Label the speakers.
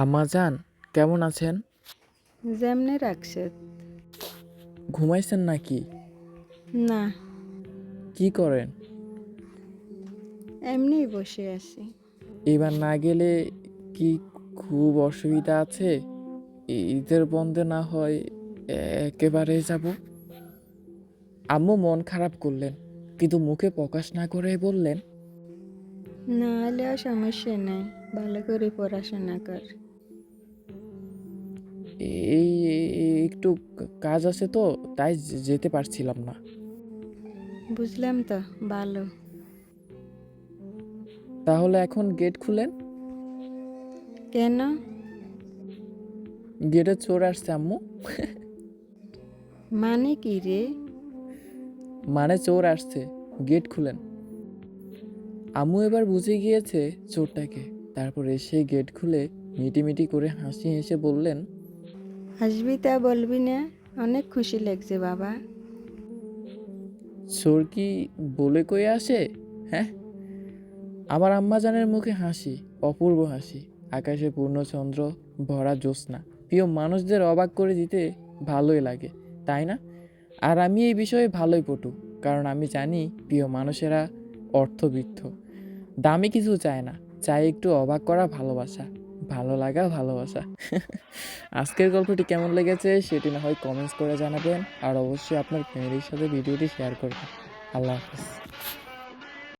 Speaker 1: আম্মা যান কেমন আছেন?
Speaker 2: যেমনি রাখছে।
Speaker 1: ঘুমাইছেন নাকি?
Speaker 2: না।
Speaker 1: কি করেন?
Speaker 2: এমনি বসে আছি।
Speaker 1: এবার না গেলে কি খুব অসুবিধা আছে? ঈদের বন্ধে না হয় একেবারে যাব। আম্মু মন খারাপ করলেন কিন্তু মুখে প্রকাশ না করে বললেন
Speaker 2: না হলেও সমস্যা নেই ভালো করে পড়াশোনা কর।
Speaker 1: একটু কাজ আছে তো তাই যেতে পারছিলাম না।
Speaker 2: বুঝলাম তো ভালো।
Speaker 1: তাহলে এখন গেট খুলেন।
Speaker 2: কেন?
Speaker 1: গেটে চোর আসছে আম্মু।
Speaker 2: মানে কি রে?
Speaker 1: মানে চোর আসছে গেট খুলেন। আম্মু এবার বুঝে গিয়েছে চোরটাকে। তারপর এসে গেট খুলে মিটিমিটি করে হাসি হেসে বললেন
Speaker 2: আসবি তা বলবি না? অনেক খুশি লাগছে বাবা।
Speaker 1: চোর কি বলে কয়ে আসে? হ্যাঁ? আমার আম্মাজানের মুখে হাসি, অপূর্ব হাসি। আকাশে পূর্ণচন্দ্র, ভরা জ্যোৎস্না। প্রিয় মানুষদের অবাক করে দিতে ভালোই লাগে, তাই না? আর আমি এই বিষয়ে ভালোই পটু, কারণ আমি জানি প্রিয় মানুষেরা অর্থবিত্ত। দামি কিছু চায় না, চায় একটু অবাক করা ভালোবাসা। ভালো লাগা, ভালোবাসা। আজকের গল্পটি কেমন লেগেছে সেটি না হয় কমেন্টস করে জানাবেন। আর অবশ্যই আপনার ফ্যামিলির সাথে ভিডিওটি শেয়ার করবেন। আল্লাহ হাফিজ।